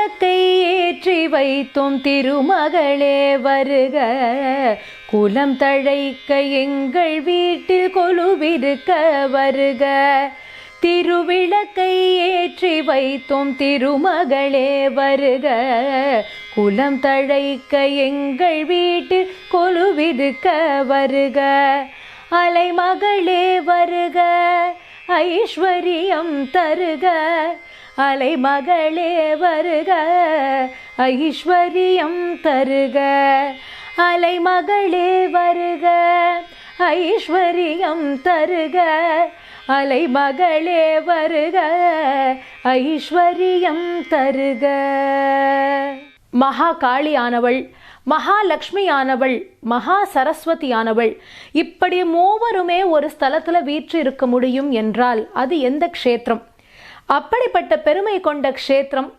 விளக்கை ஏற்றி வைத்தும் திருமகளே வருக. குலம் தழைக்க எங்கள் வீட்டில் கொலுவிருக்க வருக. திருவிளக்கை ஏற்றி வைத்தோம் திருமகளே வருக. குலம் தழைக்க எங்கள் வீட்டில் கொலுவிருக்க வருக. அலைமகளே வருக ஐஸ்வர்யம் தருக. அலை மகளே வருக ஐஸ்வர்யம் தருக. அலை மகளே வருக ஐஸ்வர்யம் தருக. அலை மகளே வருக ஐஸ்வர்யம் தருக. மகா காளியானவள் மகாலட்சுமியானவள் மகா சரஸ்வதியானவள் இப்படி மூவருமே ஒரு ஸ்தலத்தில் வீற்று இருக்க முடியும் என்றால் அது எந்த க்ஷேத்திரம்? அப்படிப்பட்ட பெருமை கொண்ட க்ஷேத்திரம்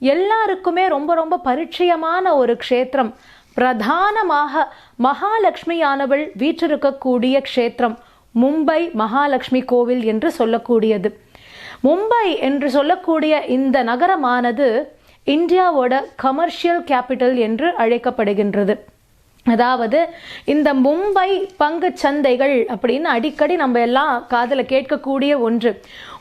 எல்லாருக்குமே ரொம்ப ரொம்ப பரிச்சயமான ஒரு க்ஷேத்திரம். பிரதானமாக மகாலட்சுமியானவள் வீற்றிருக்கக்கூடிய க்ஷேத்திரம் மும்பை மகாலட்சுமி கோவில் என்று சொல்லக்கூடியது. மும்பை என்று சொல்லக்கூடிய இந்த நகரமானது இந்தியாவோட கமர்ஷியல் கேபிட்டல் என்று அழைக்கப்படுகின்றது. அதாவது இந்த மும்பை பங்கு சந்தைகள் அப்படின்னு அடிக்கடி நம்ம எல்லாம் காதில் கேட்கக்கூடிய ஒன்று.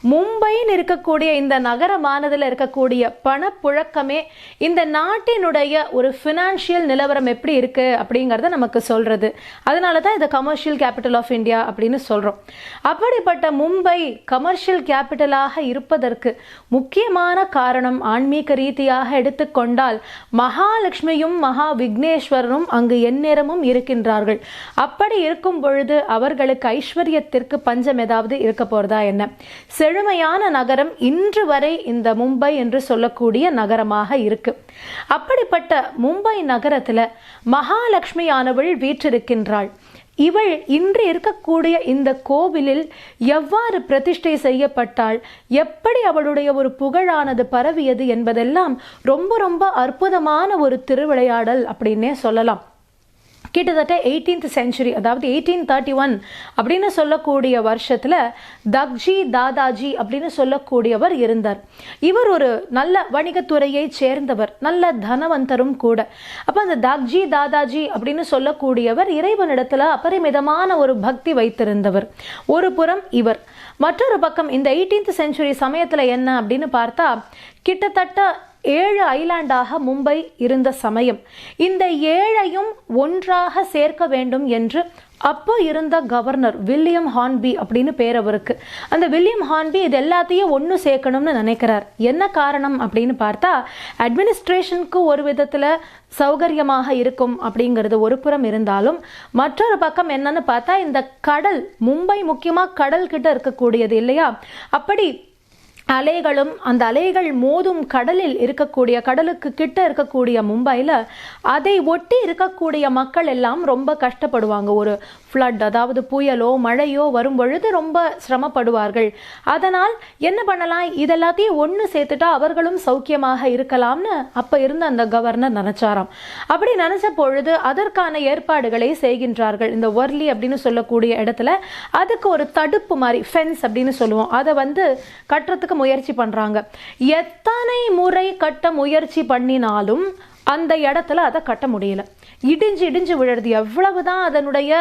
மும்பைன்னு இருக்கக்கூடிய இந்த நகரமானதில் இருக்கக்கூடிய பணப்புழக்கமே இந்த நாட்டினுடைய ஒரு ஃபினான்ஷியல் நிலவரம் எப்படி இருக்கு அப்படிங்கிறத நமக்கு சொல்றது. அதனால தான் இதை கமர்ஷியல் கேபிட்டல் ஆஃப் இந்தியா அப்படின்னு சொல்றோம். அப்படிப்பட்ட மும்பை கமர்ஷியல் கேபிட்டலாக இருப்பதற்கு முக்கியமான காரணம் ஆன்மீக ரீதியாக எடுத்துக்கொண்டால் மகாலட்சுமியும் மகா விக்னேஸ்வரனும் அங்கு எந்நேரமும் இருக்கின்றார்கள். அப்படி இருக்கும் பொழுது அவர்களுக்கு ஐஸ்வர்யத்திற்கு பஞ்சம் ஏதாவது இருக்க போறதா என்ன? செழுமையான நகரம் இன்று வரை இந்த மும்பை என்று சொல்லக்கூடிய நகரமாக இருக்கு. அப்படிப்பட்ட மும்பை நகரத்தில் மகாலட்சுமியானவள் வீற்றிருக்கின்றாள். இவள் இன்று இருக்கக்கூடிய இந்த கோவிலில் எவ்வாறு பிரதிஷ்டை செய்யப்பட்டாள் எப்படி அவளுடைய ஒரு புகழானது பரவியது என்பதெல்லாம் ரொம்ப ரொம்ப அற்புதமான ஒரு திருவிளையாடல் அப்படின்னே சொல்லலாம். கிட்டத்தட்ட எயிட்டீன்த் செஞ்சுரி அதாவது எயிட்டீன் தேர்ட்டி ஒன் அப்படின்னு சொல்லக்கூடிய வருஷத்தில் தக்ஜி தாதாஜி அப்படின்னு சொல்லக்கூடியவர் இருந்தார். இவர் ஒரு நல்ல வணிகத்துறையை சேர்ந்தவர் நல்ல தனவந்தரும் கூட. அப்போ அந்த தக்ஜி தாதாஜி அப்படின்னு சொல்லக்கூடியவர் இறைவனிடத்தில் அபரிமிதமான ஒரு பக்தி வைத்திருந்தவர். ஒரு புறம் இவர். மற்றொரு பக்கம் இந்த எயிட்டீன்த் செஞ்சுரி சமயத்தில் என்ன அப்படின்னு பார்த்தா கிட்டத்தட்ட ஏழு ஐலாண்டாக மும்பை இருந்த சமயம். இந்த ஏழையும் ஒன்றாக சேர்க்க வேண்டும் என்று அப்போ இருந்த கவர்னர் வில்லியம் ஹான்பி அப்படின்னு பேர் அவருக்கு. அந்த வில்லியம் ஹான்பி இது எல்லாத்தையும் ஒன்று சேர்க்கணும்னு நினைக்கிறார். என்ன காரணம் அப்படின்னு பார்த்தா அட்மினிஸ்ட்ரேஷனுக்கு ஒரு விதத்தில் சௌகரியமாக இருக்கும் அப்படிங்கிறது ஒரு புறம் இருந்தாலும் மற்றொரு பக்கம் என்னன்னு பார்த்தா இந்த கடல் மும்பை முக்கியமாக கடல் கிட்ட இருக்கக்கூடியது இல்லையா? அப்படி அலைகளும் அந்த அலைகள் மோதும் கடலில் இருக்கக்கூடிய கடலுக்கு கிட்ட இருக்கக்கூடிய மும்பையில் அதை ஒட்டி இருக்கக்கூடிய மக்கள் எல்லாம் ரொம்ப கஷ்டப்படுவாங்க. ஒரு ஃப்ளட் அதாவது புயலோ மழையோ வரும் பொழுது ரொம்ப சிரமப்படுவார்கள். அதனால் என்ன பண்ணலாம்? இதெல்லாத்தையும் ஒன்று சேர்த்துட்டா அவர்களும் சௌக்கியமாக இருக்கலாம்னு அப்போ இருந்த அந்த கவர்னர் நினச்சாராம். அப்படி நினச்ச பொழுது அதற்கான ஏற்பாடுகளை செய்கின்றார்கள். இந்த ஒர்லி அப்படின்னு சொல்லக்கூடிய இடத்துல அதுக்கு ஒரு தடுப்பு மாதிரி ஃபென்ஸ் அப்படின்னு சொல்லுவோம். அதை வந்து கட்டுறதுக்கு முயற்சி பண்றாங்க. எத்தனை முறை கட்ட முயற்சி பண்ணினாலும் அந்த இடத்துல அதை கட்ட முடியல. இடிஞ்சு இடிஞ்சு விழுறது. எவ்வளவுதான் அதனுடைய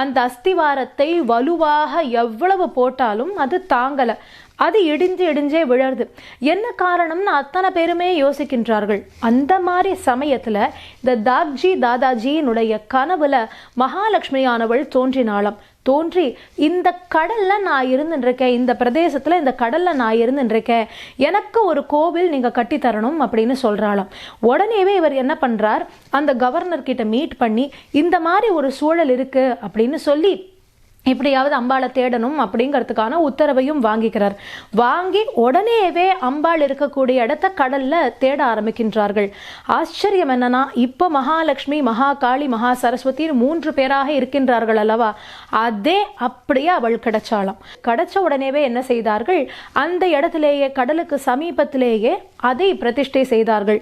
அந்த அஸ்திவாரத்தை வலுவாக எவ்வளவு போட்டாலும் அது தாங்கலை. அது இடிஞ்சு இடிஞ்சே விழருது என்ன காரணம்னு அத்தனை பேருமே யோசிக்கின்றார்கள். அந்த மாதிரி சமயத்துல இந்த தாக்ஜி தாதாஜியினுடைய கனவுல மகாலட்சுமியானவள் தோன்றினாளாம். தோன்றி இந்த கடல்ல நான் இருந்துருக்கேன் இந்த பிரதேசத்துல இந்த கடல்ல நான் இருந்துருக்கேன் எனக்கு ஒரு கோவில் நீங்க கட்டி தரணும் அப்படின்னு சொல்றாளாம். உடனேவே இவர் என்ன பண்றார்? அந்த கவர்னர் கிட்ட மீட் பண்ணி இந்த மாதிரி ஒரு சூழல் இருக்கு அப்படின்னு சொல்லி எப்படியாவது அம்பாளை தேடணும் அப்படிங்கிறதுக்கான உத்தரவையும் வாங்கிக்கிறார். வாங்கி உடனேவே அம்பாள் இருக்கக்கூடிய இடத்த கடல்ல தேட ஆரம்பிக்கின்றார்கள். ஆச்சரியம் என்னன்னா இப்போ மகாலட்சுமி மகாகாளி மகா சரஸ்வதினு மூன்று பேராக இருக்கின்றார்கள் அல்லவா? அதே அப்படியே அவள் கிடைச்சாலாம் கிடைச்ச உடனேவே என்ன செய்தார்கள்? அந்த இடத்திலேயே கடலுக்கு சமீபத்திலேயே அதை பிரதிஷ்டை செய்தார்கள்.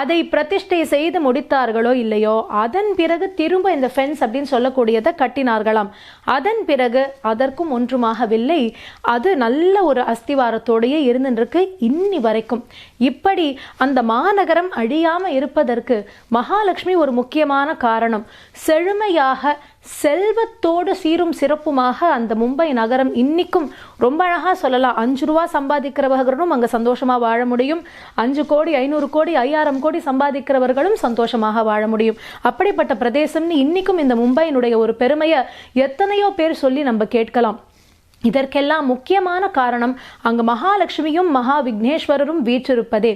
அதை பிரதிஷ்டை செய்து முடித்தார்களோ இல்லையோ அதன் பிறகு திரும்ப இந்த ஃபென்ஸ் அப்படின்னு சொல்லக்கூடியதை கட்டினார்களாம். அதன் அதன் பிறகு அதற்கும் ஒன்றுமாகவில்லை. அது நல்ல ஒரு அஸ்திவாரத்தோடையே இருந்துருக்கு இன்னி வரைக்கும். இப்படி அந்த மாநகரம் அழியாம இருப்பதற்கு மகாலட்சுமி ஒரு முக்கியமான காரணம். செழுமையாக செல்வத்தோடு சீரும் சிறப்புமாக அந்த மும்பை நகரம் இன்னிக்கும் ரொம்ப அழகாக சொல்லலாம். அஞ்சு ரூபா சம்பாதிக்கிறவர்களும் அங்கே சந்தோஷமாக வாழ முடியும். அஞ்சு கோடி ஐநூறு கோடி ஐயாயிரம் கோடி சம்பாதிக்கிறவர்களும் சந்தோஷமாக வாழ முடியும். அப்படிப்பட்ட பிரதேசம்னு இன்னிக்கும் இந்த மும்பையினுடைய ஒரு பெருமையை எத்தனையோ பேர் சொல்லி நம்ம கேட்கலாம். இதற்கெல்லாம் முக்கியமான காரணம் அங்கு மகாலட்சுமியும் மகா விக்னேஸ்வரரும் வீற்றிருப்பதே.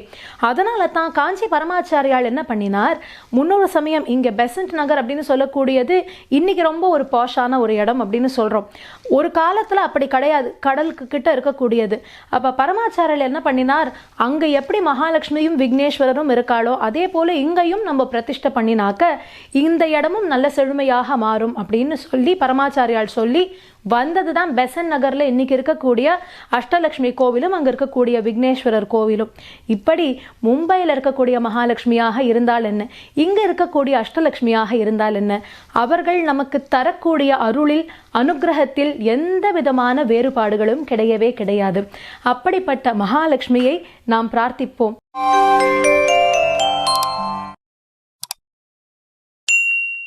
அதனால தான் காஞ்சி பரமாச்சாரியால் என்ன பண்ணினார்? முன்னொரு சமயம் இங்கே பெசன்ட் நகர் அப்படின்னு சொல்லக்கூடியது இன்னைக்கு ரொம்ப ஒரு பாஷான ஒரு இடம் அப்படின்னு சொல்கிறோம் ஒரு காலத்தில் அப்படி கிடையாது. கடலுக்கு கிட்ட இருக்கக்கூடியது. அப்போ பரமாச்சாரியால் என்ன பண்ணினார்? அங்கே எப்படி மகாலட்சுமியும் விக்னேஸ்வரரும் இருக்காளோ அதே போல் இங்கேயும் நம்ம பிரதிஷ்டை பண்ணினாக்க இந்த இடமும் நல்ல செழுமையாக மாறும் அப்படின்னு சொல்லி பரமாச்சாரியால் சொல்லி வந்தது தான் பெசன் நகரில் இன்னைக்கு இருக்கக்கூடிய அஷ்டலக்ஷ்மி கோவிலும் அங்கே இருக்கக்கூடிய விக்னேஸ்வரர் கோவிலும். இப்படி மும்பையில் இருக்கக்கூடிய மகாலட்சுமியாக இருந்தால் என்ன? இங்கே இருக்கக்கூடிய அஷ்டலக்ஷ்மியாக இருந்தால் என்ன? அவர்கள் நமக்கு தரக்கூடிய அருளில் அனுக்கிரகத்தில் எந்த விதமான வேறுபாடுகளும் கிடையவே கிடையாது. அப்படிப்பட்ட மகாலட்சுமியை நாம் பிரார்த்திப்போம்.